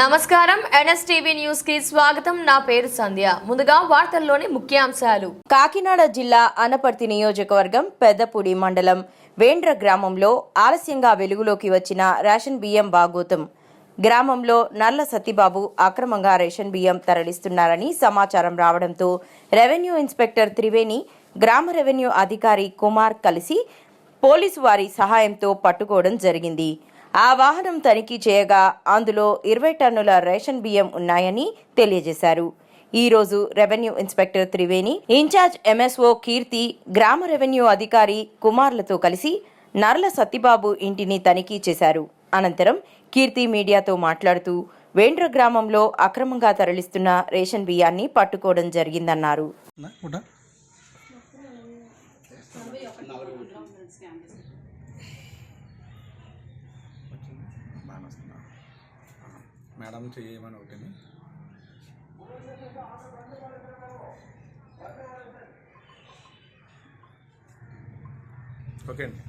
నమస్కారం. ఎన్ఎస్టీవీ న్యూస్కి స్వాగతం. నా పేరు సంధ్య. ముందుగా వార్తల్లోని ముఖ్యాంశాలు. కాకినాడ జిల్లా అనపర్తి నియోజకవర్గం పెద్దపూడి మండలం వేండ్ర గ్రామంలో ఆలస్యంగా వెలుగులోకి వచ్చిన రేషన్ బియ్యం బాగోతం. గ్రామంలో నల్ల సతీబాబు అక్రమంగా రేషన్ బియ్యం తరలిస్తున్నారని సమాచారం రావడంతో రెవెన్యూ ఇన్స్పెక్టర్ త్రివేణి గ్రామ రెవెన్యూ అధికారి కుమార్ కలిసి పోలీసు వారి సహాయంతో పట్టుకోవడం జరిగింది. ఆ వాహనం తనిఖీ చేయగా అందులో ఇరవై టన్నుల రేషన్ బియ్యం ఉన్నాయని తెలియజేశారు. ఈ రోజు revenue inspector Triveni incharge MSO Keerthi గ్రామ రెవెన్యూ అధికారి కుమార్లతో కలిసి నర్ల సత్తిబాబు ఇంటిని తనిఖీ చేశారు. అనంతరం కీర్తి మీడియాతో మాట్లాడుతూ వేండ్ర గ్రామంలో అక్రమంగా తరలిస్తున్న రేషన్ బియ్యాన్ని పట్టుకోవడం జరిగిందన్నారు. అని వస్తున్నా మేడం చేయమని ఒకటిని. ఓకే అండి.